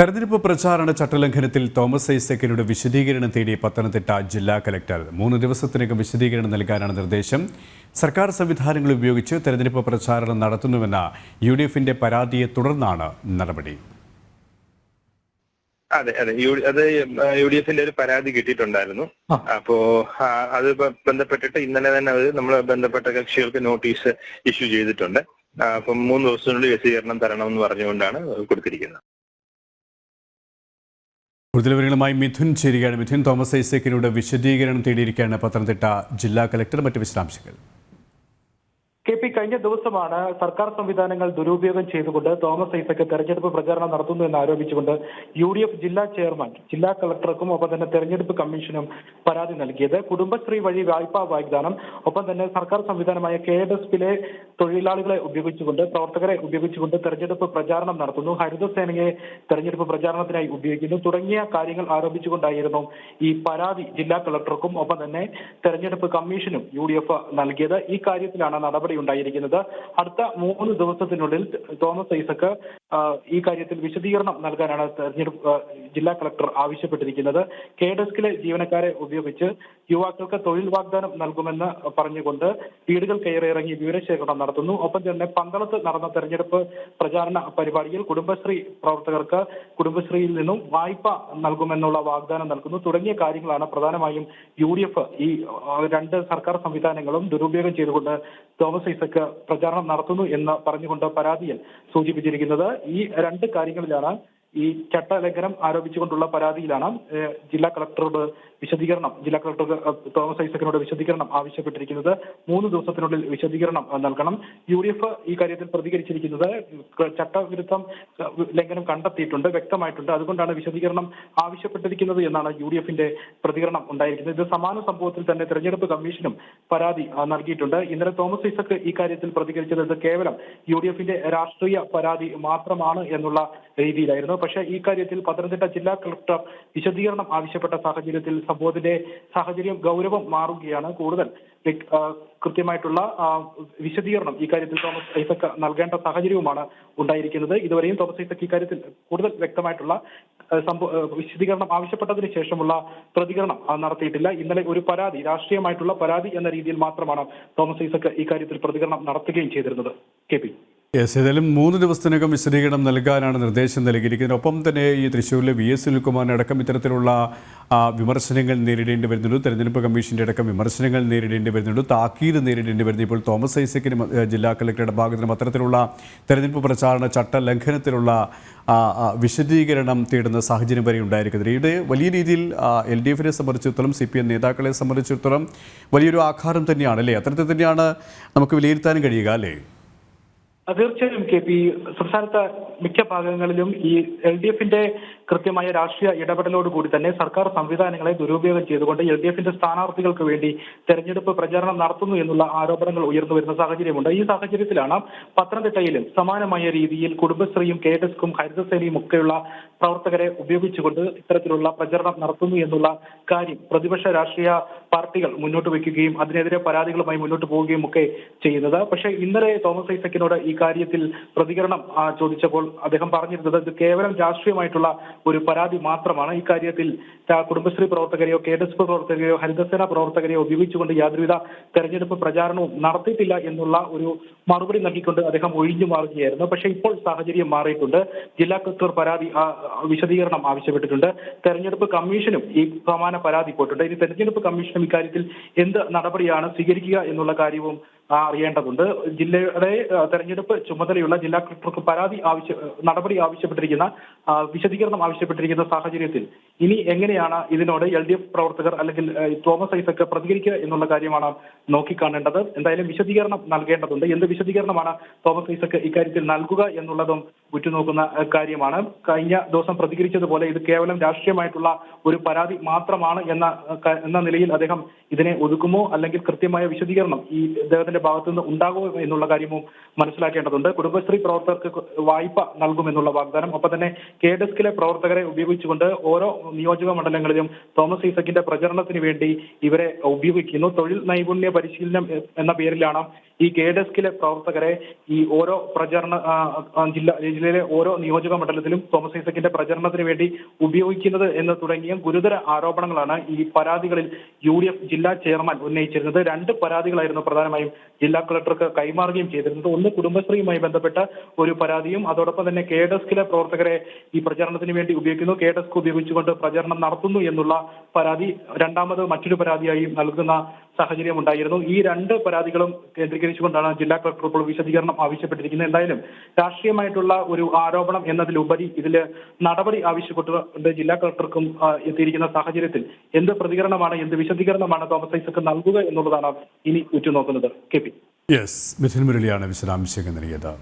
തെരഞ്ഞെടുപ്പ് പ്രചാരണ ചട്ടലംഘനത്തിൽ തോമസ് ഐസക്കിനോട് വിശദീകരണം തേടി പത്തനംതിട്ട ജില്ലാ കലക്ടർ. മൂന്ന് ദിവസത്തിനകം വിശദീകരണം നൽകാനാണ് നിർദ്ദേശം. സർക്കാർ സംവിധാനങ്ങൾ ഉപയോഗിച്ച് തെരഞ്ഞെടുപ്പ് പ്രചാരണം നടത്തുന്നുവെന്ന യു ഡി എഫിന്റെ പരാതിയെ തുടർന്നാണ് നടപടി. അതെ അതെ. യു അത് യു ഡി എഫിന്റെ ഒരു പരാതി കിട്ടിയിട്ടുണ്ടായിരുന്നു. അപ്പോ അത് ബന്ധപ്പെട്ടിട്ട് ഇന്നലെ തന്നെ അത് നമ്മൾ ബന്ധപ്പെട്ട കക്ഷികൾക്ക് നോട്ടീസ് ഇഷ്യൂ ചെയ്തിട്ടുണ്ട്. അപ്പം മൂന്ന് ദിവസത്തിനുള്ളിൽ വിശദീകരണം തരണമെന്ന് പറഞ്ഞുകൊണ്ടാണ് കൊടുത്തിരിക്കുന്നത്. കൂടുതൽ വിവരങ്ങളുമായി മിഥുൻ ചേരുകയാണ്. മിഥുൻ തോമസ് ഐസക്കിനോട് വിശദീകരണം തേടിയിരിക്കുകയാണ് പത്തനംതിട്ട ജില്ലാ കലക്ടർ. മറ്റ് വിശദാംശങ്ങൾ. കെ പി കഴിഞ്ഞ ദിവസമാണ് സർക്കാർ സംവിധാനങ്ങൾ ദുരുപയോഗം ചെയ്തുകൊണ്ട് തോമസ് ഐസക്ക് തെരഞ്ഞെടുപ്പ് പ്രചാരണം നടത്തുന്നു എന്ന് ആരോപിച്ചുകൊണ്ട് യു ഡി എഫ് ജില്ലാ ചെയർമാൻ ജില്ലാ കളക്ടർക്കും ഒപ്പം തന്നെ തെരഞ്ഞെടുപ്പ് കമ്മീഷനും പരാതി നൽകിയത്. കുടുംബശ്രീ വഴി വായ്പാ വാഗ്ദാനം ഒപ്പം തന്നെ സർക്കാർ സംവിധാനമായ കെ എസിലെ തൊഴിലാളികളെ ഉപയോഗിച്ചുകൊണ്ട് പ്രവർത്തകരെ ഉപയോഗിച്ചുകൊണ്ട് തെരഞ്ഞെടുപ്പ് പ്രചാരണം നടത്തുന്നു. ഹരിതസേനയെ തെരഞ്ഞെടുപ്പ് പ്രചാരണത്തിനായി ഉപയോഗിക്കുന്നു. തുടങ്ങിയ കാര്യങ്ങൾ ആരോപിച്ചുകൊണ്ടായിരുന്നു ഈ പരാതി ജില്ലാ കളക്ടർക്കും ഒപ്പം തന്നെ തെരഞ്ഞെടുപ്പ് കമ്മീഷനും യു ഡി എഫ് നൽകിയത്. ഈ കാര്യത്തിലാണ് നടപടി ഉണ്ടായിരിക്കുന്നത്. അടുത്ത മൂന്ന് ദിവസത്തിനുള്ളിൽ തോമസ് ഐസക്ക് ഈ കാര്യത്തിൽ വിശദീകരണം നൽകാനാണ് തെരഞ്ഞെടുപ്പ് ജില്ലാ കളക്ടർ ആവശ്യപ്പെട്ടിരിക്കുന്നത്. കെ ഡെസ്കിലെ ജീവനക്കാരെ ഉപയോഗിച്ച് യുവാക്കൾക്ക് തൊഴിൽ വാഗ്ദാനം നൽകുമെന്ന് പറഞ്ഞുകൊണ്ട് വീടുകൾ കയറിയിറങ്ങി വിവരശേഖരണം നടത്തുന്നു. ഒപ്പം തന്നെ പന്തളത്ത് നടന്ന തെരഞ്ഞെടുപ്പ് പ്രചാരണ പരിപാടിയിൽ കുടുംബശ്രീ പ്രവർത്തകർക്ക് കുടുംബശ്രീയിൽ നിന്നും വായ്പ നൽകുമെന്നുള്ള വാഗ്ദാനം നൽകുന്നു. തുടങ്ങിയ കാര്യങ്ങളാണ് പ്രധാനമായും യു ഡി എഫ് ഈ രണ്ട് സർക്കാർ സംവിധാനങ്ങളും ദുരുപയോഗം ചെയ്തുകൊണ്ട് തോമസ് ഐസക് പ്രചാരണം നടത്തുന്നു എന്ന് പറഞ്ഞുകൊണ്ട് പരാതിയിൽ സൂചിപ്പിച്ചിരിക്കുന്നത്. ഈ രണ്ട് കാര്യങ്ങളിലാണ് ഈ ചട്ടലംഘനം ആരോപിച്ചുകൊണ്ടുള്ള പരാതിയിലാണ് ജില്ലാ കളക്ടറോട് വിശദീകരണം ജില്ലാ കളക്ടർ തോമസ് ഐസക്കിനോട് വിശദീകരണം ആവശ്യപ്പെട്ടിരിക്കുന്നത്. മൂന്ന് ദിവസത്തിനുള്ളിൽ വിശദീകരണം നൽകണം. യു ഡി എഫ് ഈ കാര്യത്തിൽ പ്രതികരിച്ചിരിക്കുന്നത് ചട്ടവിരുദ്ധം ലംഘനം കണ്ടെത്തിയിട്ടുണ്ട് വ്യക്തമായിട്ടുണ്ട്. അതുകൊണ്ടാണ് വിശദീകരണം ആവശ്യപ്പെട്ടിരിക്കുന്നത് എന്നാണ് യു ഡി എഫിന്റെ പ്രതികരണം ഉണ്ടായിരിക്കുന്നത്. ഇത് സമാന സംഭവത്തിൽ തന്നെ തെരഞ്ഞെടുപ്പ് കമ്മീഷനും പരാതി നൽകിയിട്ടുണ്ട്. ഇന്നലെ തോമസ് ഐസക്ക് ഈ കാര്യത്തിൽ പ്രതികരിച്ചത് കേവലം യു ഡി എഫിന്റെ രാഷ്ട്രീയ പരാതി മാത്രമാണ് എന്നുള്ള രീതിയിലായിരുന്നു. പക്ഷേ ഈ കാര്യത്തിൽ പത്തനംതിട്ട ജില്ലാ കളക്ടർ വിശദീകരണം ആവശ്യപ്പെട്ട സാഹചര്യത്തിൽ സംഭവത്തിന്റെ സാഹചര്യം ഗൗരവം മാറുകയാണ്. കൂടുതൽ കൃത്യമായിട്ടുള്ള വിശദീകരണം ഈ കാര്യത്തിൽ തോമസ് ഐസക് നൽകേണ്ട സാഹചര്യവുമാണ് ഉണ്ടായിരിക്കുന്നത്. ഇതുവരെയും തോമസ് ഐസക് ഇക്കാര്യത്തിൽ കൂടുതൽ വ്യക്തമായിട്ടുള്ള വിശദീകരണം ആവശ്യപ്പെട്ടതിന് ശേഷമുള്ള പ്രതികരണം നടത്തിയിട്ടില്ല. ഇന്നലെ ഒരു പരാതി രാഷ്ട്രീയമായിട്ടുള്ള പരാതി എന്ന രീതിയിൽ മാത്രമാണ് തോമസ് ഐസക് ഇക്കാര്യത്തിൽ പ്രതികരണം നടത്തുകയും ചെയ്തിരുന്നത്. കെ യെസ് ഏതായാലും മൂന്ന് ദിവസത്തിനകം വിശദീകരണം നൽകാനാണ് നിർദ്ദേശം നൽകിയിരിക്കുന്നത്. ഒപ്പം തന്നെ ഈ തൃശ്ശൂരിലെ വി എസ് സുനിൽകുമാറിന് അടക്കം ഇത്തരത്തിലുള്ള വിമർശനങ്ങൾ നേരിടേണ്ടി വരുന്നുണ്ട്. തെരഞ്ഞെടുപ്പ് കമ്മീഷന്റെ അടക്കം വിമർശനങ്ങൾ നേരിടേണ്ടി വരുന്നുണ്ട്. താക്കീത് നേരിടേണ്ടി വരുന്നു. ഇപ്പോൾ തോമസ് ഐസക്കിന് ജില്ലാ കളക്ടറുടെ ഭാഗത്തുനിന്നും അത്തരത്തിലുള്ള തെരഞ്ഞെടുപ്പ് പ്രചാരണ ചട്ട ലംഘനത്തിലുള്ള വിശദീകരണം തേടുന്ന സാഹചര്യം വരെ ഉണ്ടായിരിക്കുന്നത് ഇത് വലിയ രീതിയിൽ എൽ ഡി എഫിനെ സംബന്ധിച്ചിടത്തോളം സി പി എം നേതാക്കളെ സംബന്ധിച്ചിടത്തോളം വലിയൊരു ആഘാതം തന്നെയാണ് അല്ലേ? അത്തരത്തിൽ തന്നെയാണ് നമുക്ക് വിലയിരുത്താനും കഴിയുക അല്ലേ? തീർച്ചയായും കെ പി സംസ്ഥാനത്ത് മിക്ക ഭാഗങ്ങളിലും ഈ എൽ ഡി എഫിന്റെ കൃത്യമായ രാഷ്ട്രീയ ഇടപെടലോട് കൂടി തന്നെ സർക്കാർ സംവിധാനങ്ങളെ ദുരുപയോഗം ചെയ്തുകൊണ്ട് എൽ ഡി എഫിന്റെ സ്ഥാനാർത്ഥികൾക്ക് വേണ്ടി തെരഞ്ഞെടുപ്പ് പ്രചാരണം നടത്തുന്നു എന്നുള്ള ആരോപണങ്ങൾ ഉയർന്നു വരുന്ന സാഹചര്യമുണ്ട്. ഈ സാഹചര്യത്തിലാണ് പത്തനംതിട്ടയിലും സമാനമായ രീതിയിൽ കുടുംബശ്രീയും കെ ഡെസ്കും ഹരിതസേനയും ഒക്കെയുള്ള പ്രവർത്തകരെ ഉപയോഗിച്ചുകൊണ്ട് ഇത്തരത്തിലുള്ള പ്രചരണം നടത്തുന്നു എന്നുള്ള കാര്യം പ്രതിപക്ഷ രാഷ്ട്രീയ പാർട്ടികൾ മുന്നോട്ട് വയ്ക്കുകയും അതിനെതിരെ പരാതികളുമായി മുന്നോട്ട് പോവുകയും ഒക്കെ ചെയ്യുന്നത്. പക്ഷേ ഇന്നലെ തോമസ് ഐസക്കിനോട് ഈ കാര്യത്തിൽ പ്രതികരണം ചോദിച്ചപ്പോൾ അദ്ദേഹം പറഞ്ഞിരുന്നത് ഇത് കേവലം രാഷ്ട്രീയമായിട്ടുള്ള ഒരു പരാതി മാത്രമാണ്. ഇക്കാര്യത്തിൽ കാര്യത്തിൽ കുടുംബശ്രീ പ്രവർത്തകരെയോ കെ എസ് പ്രവർത്തകരെയോ ഹരിതസേന പ്രവർത്തകരെയോ ഉപയോഗിച്ചുകൊണ്ട് യാതൊരുവിധ തെരഞ്ഞെടുപ്പ് പ്രചാരണവും നടത്തിയിട്ടില്ല എന്നുള്ള ഒരു മറുപടി നൽകിക്കൊണ്ട് അദ്ദേഹം ഒഴിഞ്ഞു മാറുകയായിരുന്നു. പക്ഷേ ഇപ്പോൾ സാഹചര്യം മാറിയിട്ടുണ്ട്. ജില്ലാ കളക്ടർ പരാതി വിശദീകരണം ആവശ്യപ്പെട്ടിട്ടുണ്ട്. തെരഞ്ഞെടുപ്പ് കമ്മീഷനും ഈ സമാന പരാതി പോയിട്ടുണ്ട്. ഇനി തെരഞ്ഞെടുപ്പ് കമ്മീഷനും ഇക്കാര്യത്തിൽ എന്ത് നടപടിയാണ് സ്വീകരിക്കുക എന്നുള്ള കാര്യവും അറിയേണ്ടതുണ്ട്. ജില്ലയുടെ തെരഞ്ഞെടുപ്പ് ചുമതലയുള്ള ജില്ലാ കളക്ടർക്ക് പരാതി ആവശ്യ നടപടി ആവശ്യപ്പെട്ടിരിക്കുന്ന വിശദീകരണം ആവശ്യപ്പെട്ടിരിക്കുന്ന സാഹചര്യത്തിൽ ഇനി എങ്ങനെയാണ് ഇതിനോട് എൽ ഡി എഫ് പ്രവർത്തകർ അല്ലെങ്കിൽ തോമസ് ഐസക്ക് പ്രതികരിക്കുക എന്നുള്ള കാര്യമാണ് നോക്കിക്കാണേണ്ടത്. എന്തായാലും വിശദീകരണം നൽകേണ്ടതുണ്ട്. എന്ത് വിശദീകരണമാണ് തോമസ് ഐസക്ക് ഇക്കാര്യത്തിൽ നൽകുക എന്നുള്ളതും ഉറ്റുനോക്കുന്ന കാര്യമാണ്. കഴിഞ്ഞ ദിവസം പ്രതികരിച്ചതുപോലെ ഇത് കേവലം രാഷ്ട്രീയമായിട്ടുള്ള ഒരു പരാതി മാത്രമാണ് എന്ന എന്ന നിലയിൽ അദ്ദേഹം ഇതിനെ ഒതുക്കുമോ അല്ലെങ്കിൽ കൃത്യമായ വിശദീകരണം ഈ അദ്ദേഹത്തിന്റെ ഭാഗത്തു നിന്ന് ഉണ്ടാകുമോ എന്നുള്ള കാര്യവും മനസ്സിലാക്കേണ്ടതുണ്ട്. കുടുംബശ്രീ പ്രവർത്തകർക്ക് വായ്പ നൽകുമെന്നുള്ള വാഗ്ദാനം. ഒപ്പം തന്നെ കെ ഡെസ്കിലെ പ്രവർത്തകരെ ഉപയോഗിച്ചുകൊണ്ട് ഓരോ നിയോജക മണ്ഡലങ്ങളിലും തോമസ് ഐസക്കിന്റെ പ്രചരണത്തിന് വേണ്ടി ഇവരെ ഉപയോഗിക്കുന്നു. തൊഴിൽ നൈപുണ്യ പരിശീലനം എന്ന പേരിലാണ് ഈ കെ ഡെസ്കിലെ പ്രവർത്തകരെ ഈ ഓരോ പ്രചരണ ജില്ല ജില്ലയിലെ ഓരോ നിയോജക മണ്ഡലത്തിലും തോമസ് ഐസക്കിന്റെ പ്രചരണത്തിന് വേണ്ടി ഉപയോഗിക്കുന്നത് എന്ന് തുടങ്ങിയ ഗുരുതര ആരോപണങ്ങളാണ് ഈ പരാതികളിൽ യു ഡി എഫ് ജില്ലാ ചെയർമാൻ ഉന്നയിച്ചിരുന്നത്. രണ്ട് പരാതികളായിരുന്നു പ്രധാനമായും ജില്ലാ കളക്ടർക്ക് കൈമാറുകയും ചെയ്തിരുന്നത്. ഒന്ന് കുടുംബശ്രീയുമായി ബന്ധപ്പെട്ട ഒരു പരാതിയും അതോടൊപ്പം തന്നെ കെ ഡെസ്കിലെ പ്രവർത്തകരെ ഈ പ്രചരണത്തിന് വേണ്ടി ഉപയോഗിക്കുന്നു. കെ ഡെസ്ക് ഉപയോഗിച്ചുകൊണ്ട് പ്രചരണം നടത്തുന്നു എന്നുള്ള പരാതി. രണ്ടാമത് മറ്റൊരു പരാതിയായി നൽകുന്ന സാഹചര്യം ഉണ്ടായിരുന്നു. ഈ രണ്ട് പരാതികളും കേന്ദ്രീകരിച്ചുകൊണ്ടാണ് ജില്ലാ കളക്ടർ ഇപ്പോൾ വിശദീകരണം ആവശ്യപ്പെട്ടിരിക്കുന്നത്. എന്തായാലും രാഷ്ട്രീയമായിട്ടുള്ള ഒരു ആരോപണം എന്നതിലുപരി ഇതിൽ നടപടി ആവശ്യപ്പെട്ടുകൊണ്ട് ജില്ലാ കളക്ടർക്കും എത്തിയിരിക്കുന്ന സാഹചര്യത്തിൽ എന്ത് പ്രതികരണമാണ് എന്ത് വിശദീകരണമാണ് തോമസ് ഐസക്ക് നൽകുക എന്നുള്ളതാണ് ഇനി ഉറ്റുനോക്കുന്നത്. K P. യെസ്. മിഥുൻ മുരളിയാണ് വിശദാംശങ്ങൾ നൽകിയത്.